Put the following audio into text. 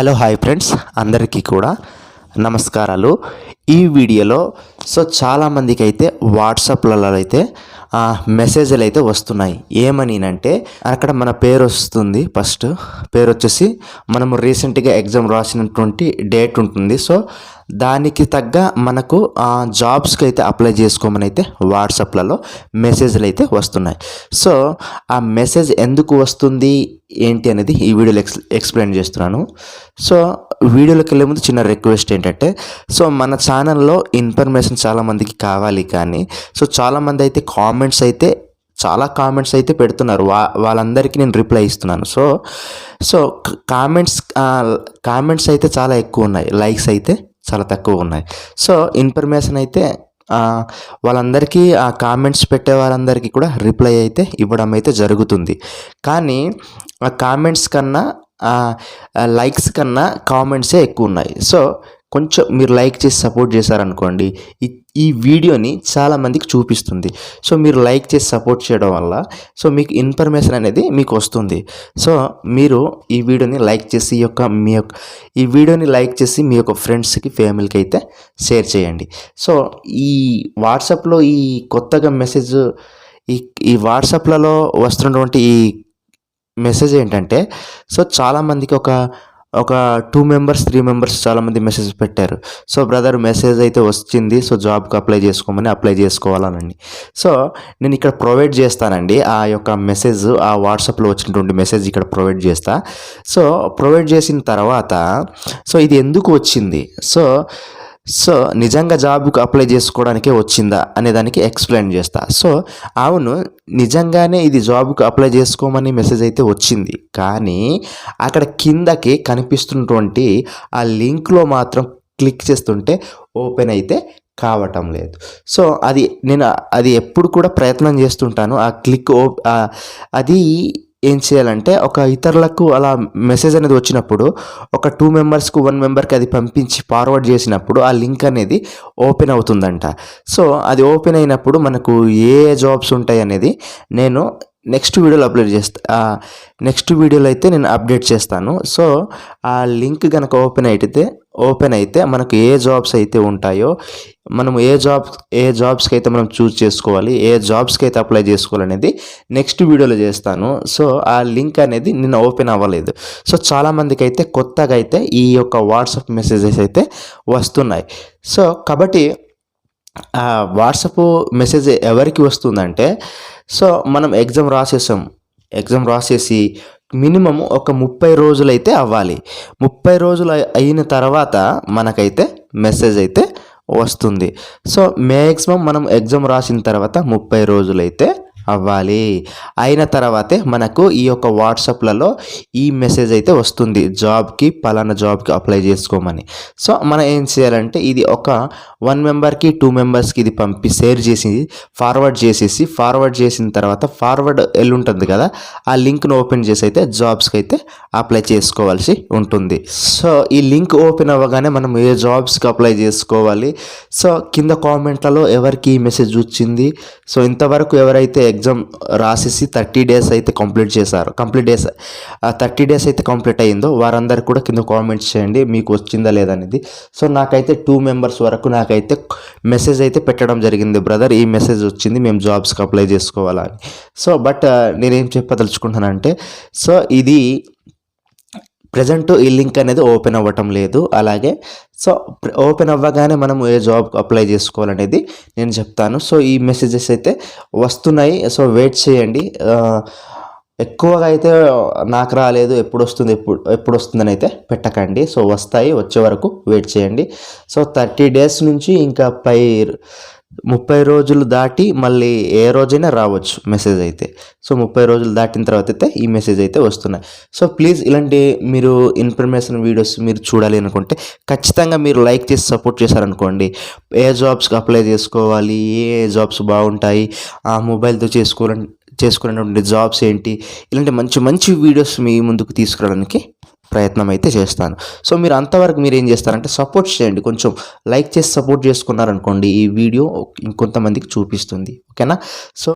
Hello hi friends. అందరికీ కూడా నమస్కారాలు. ఈ వీడియోలో సో చాలామందికి అయితే వాట్సాప్లలో అయితే మెసేజ్లు అయితే వస్తున్నాయి. ఏమని అంటే అక్కడ మన పేరు వస్తుంది ఫస్ట్. పేరు వచ్చేసి మనము రీసెంట్గా ఎగ్జామ్ రాసినటువంటి డేట్ ఉంటుంది. సో దానికి తగ్గ మనకు ఆ, జాబ్స్కి అయితే అప్లై చేసుకోమని అయితే వాట్సాప్లలో మెసేజ్లు అయితే వస్తున్నాయి. సో ఆ మెసేజ్ ఎందుకు వస్తుంది ఏంటి అనేది ఈ వీడియోలో ఎక్స్ ఎక్స్ప్లెయిన్ చేస్తున్నాను. సో వీడియోలోకి వెళ్ళే ముందు చిన్న రిక్వెస్ట్ ఏంటంటే సో మన ఛానల్లో ఇన్ఫర్మేషన్ చాలామందికి కావాలి కానీ సో చాలామంది అయితే కామెంట్స్ అయితే చాలా కామెంట్స్ అయితే పెడుతున్నారు. వా వాళ్ళందరికీ నేను రిప్లై ఇస్తున్నాను. సో సో కామెంట్స్ కామెంట్స్ అయితే చాలా ఎక్కువ ఉన్నాయి. లైక్స్ అయితే. చాలా తక్కువ ఉన్నాయి సో ఇన్ఫర్మేషన్ అయితే వాళ్ళందరికీ ఆ కామెంట్స్ పెట్టే వాళ్ళందరికీ కూడా రిప్లై అయితే ఇవ్వడం అయితే జరుగుతుంది. కానీ ఆ కామెంట్స్ కన్నా లైక్స్ కన్నా కామెంట్సే ఎక్కువ ఉన్నాయి సో కొంచెం మీరు లైక్ చేసి సపోర్ట్ చేశారనుకోండి ఈ- వీడియోని చాలామందికి చూపిస్తుంది. సో మీరు లైక్ చేసి సపోర్ట్ చేయడం వల్ల సో మీకు ఇన్ఫర్మేషన్ అనేది మీకు వస్తుంది. సో మీరు ఈ వీడియోని లైక్ చేసి ఈ యొక్క మీ యొక్క ఈ వీడియోని లైక్ చేసి మీ యొక్క ఫ్రెండ్స్కి ఫ్యామిలీకి అయితే షేర్ చేయండి. సో ఈ వాట్సాప్లో ఈ కొత్తగా మెసేజ్ ఈ ఈ వాట్సాప్లలో వస్తున్నటువంటి ఈ మెసేజ్ ఏంటంటే సో చాలామందికి ఒక ఒక టూ మెంబర్స్ త్రీ మెంబర్స్ చాలామంది మెసేజ్ పెట్టారు. సో బ్రదర్ మెసేజ్ అయితే వచ్చింది. సో జాబ్కి అప్లై చేసుకోమని అప్లై చేసుకోవాలనండి. సో నేను ఇక్కడ ప్రొవైడ్ చేస్తానండి. ఆ యొక్క మెసేజ్ ఆ వాట్సాప్లో వచ్చినటువంటి మెసేజ్ ఇక్కడ ప్రొవైడ్ చేస్తా. సో ప్రొవైడ్ చేసిన తర్వాత సో ఇది ఎందుకు వచ్చింది? సో సో నిజంగా జాబ్కు అప్లై చేసుకోవడానికే వచ్చిందా అనే దానికి ఎక్స్ప్లెయిన్ చేస్తా. సో అవును నిజంగానే ఇది జాబ్కు అప్లై చేసుకోమని మెసేజ్ అయితే వచ్చింది. కానీ అక్కడ కిందకి కనిపిస్తున్నటువంటి ఆ లింక్లో మాత్రం క్లిక్ చేస్తుంటే ఓపెన్ అయితే కావటం లేదు. సో అది నేను అది ఎప్పుడు కూడా ప్రయత్నం చేస్తుంటాను. ఆ క్లిక్ ఓ అది ఏం చేయాలంటే ఒక ఇతరులకు అలా మెసేజ్ అనేది వచ్చినప్పుడు ఒక టూ మెంబర్స్కు వన్ మెంబర్కి అది పంపించి ఫార్వర్డ్ చేసినప్పుడు ఆ లింక్ అనేది ఓపెన్ అవుతుందంట. సో అది ఓపెన్ అయినప్పుడు మనకు ఏ జాబ్స్ ఉంటాయి అనేది నేను నెక్స్ట్ వీడియోలో అప్లోడ్ చేస్తా నెక్స్ట్ వీడియోలో అయితే నేను అప్డేట్ చేస్తాను. సో ఆ లింక్ కనుక ఓపెన్ అయితే ఓపెన్ అయితే మనకు ఏ జాబ్స్ అయితే ఉంటాయో మనం ఏ జాబ్ ఏ జాబ్స్కి అయితే మనం చూస్ చేసుకోవాలి ఏ జాబ్స్కి అయితే అప్లై చేసుకోవాలనేది నెక్స్ట్ వీడియోలో చేస్తాను. సో ఆ లింక్ అనేది నిన్న ఓపెన్ అవ్వలేదు. సో చాలామందికి అయితే కొత్తగా అయితే ఈ యొక్క వాట్సాప్ మెసేజెస్ అయితే వస్తున్నాయి. సో కాబట్టి ఆ వాట్సాప్ మెసేజ్ ఎవరికి వస్తుందంటే సో మనం ఎగ్జామ్ రాసేసాం. ఎగ్జామ్ రాసేసి మినిమం ఒక ముప్పై రోజులైతే అవ్వాలి. ముప్పై రోజులు అయిన తర్వాత మనకైతే మెసేజ్ అయితే వస్తుంది. సో మ్యాక్సిమం మనం ఎగ్జామ్ రాసిన తర్వాత ముప్పై రోజులైతే అవ్వాలి. అయిన తర్వాతే మనకు ఈ యొక్క వాట్సాప్లలో ఈ మెసేజ్ అయితే వస్తుంది. జాబ్కి పలానా జాబ్కి అప్లై చేసుకోమని. సో మనం ఏం చేయాలంటే ఇది ఒక వన్ మెంబర్కి టూ మెంబర్స్కి ఇది పంపి షేర్ చేసి ఫార్వర్డ్ చేసేసి ఫార్వర్డ్ చేసిన తర్వాత ఫార్వర్డ్ ఎల్లుంటుంది ఉంటుంది కదా ఆ లింక్ను ఓపెన్ చేసి అయితే జాబ్స్కి అయితే అప్లై చేసుకోవాల్సి ఉంటుంది. సో ఈ లింక్ ఓపెన్ అవ్వగానే మనం ఏ జాబ్స్కి అప్లై చేసుకోవాలి? సో కింద కామెంట్లలో ఎవరికి ఈ మెసేజ్ వచ్చింది? సో ఇంతవరకు ఎవరైతే ఎగ్జామ్ రాసేసి థర్టీ డేస్ అయితే కంప్లీట్ చేశారు. కంప్లీట్ డేస్ థర్టీ డేస్ అయితే కంప్లీట్ అయ్యిందో వారందరికీ కూడా కింద కామెంట్స్ చేయండి మీకు వచ్చిందా లేదనేది సో నాకైతే టూ మెంబర్స్ వరకు నాకైతే మెసేజ్ అయితే పెట్టడం జరిగింది బ్రదర్. ఈ మెసేజ్ వచ్చింది మేము జాబ్స్కి అప్లై చేసుకోవాలని సో బట్ నేనేం చెప్పదలుచుకుంటానంటే సో ఇది ప్రజెంట్ ఈ లింక్ అనేది ఓపెన్ అవ్వటం లేదు. అలాగే సో ఓపెన్ అవ్వగానే మనం ఏ జాబ్ అప్లై చేసుకోవాలనేది నేను చెప్తాను. సో ఈ మెసేజెస్ అయితే వస్తున్నాయి. సో వెయిట్ చేయండి. ఎక్కువగా అయితే నాకు రాలేదు. ఎప్పుడు వస్తుంది ఎప్పుడు ఎప్పుడు వస్తుందని అయితే పెట్టకండి. సో వస్తాయి. వచ్చే వరకు వెయిట్ చేయండి. సో థర్టీ డేస్ నుంచి ఇంకా పై ముప్పై రోజులు దాటి మళ్ళీ ఏ రోజైనా రావచ్చు మెసేజ్ అయితే. సో ముప్పై రోజులు దాటిన తర్వాత అయితే ఈ మెసేజ్ అయితే వస్తున్నాయి. సో ప్లీజ్ ఇలాంటి మీరు ఇన్ఫర్మేషన్ వీడియోస్ మీరు చూడాలి అనుకుంటే ఖచ్చితంగా మీరు లైక్ చేసి సపోర్ట్ చేశారనుకోండి. ఏ జాబ్స్కి అప్లై చేసుకోవాలి ఏ జాబ్స్ బాగుంటాయి ఆ మొబైల్తో చేసుకోవాలని చేసుకునేటువంటి జాబ్స్ ఏంటి ఇలాంటి మంచి మంచి వీడియోస్ మీ ముందుకు తీసుకురావడానికి ప్రయత్నం అయితే చేస్తాను. సో మీరు అంతవరకు మీరు ఏం చేస్తారంటే సపోర్ట్ చేయండి. కొంచెం లైక్ చేసి సపోర్ట్ చేసుకున్నారనుకోండి ఈ వీడియో ఇంకొంతమందికి చూపిస్తుంది. ఓకేనా? సో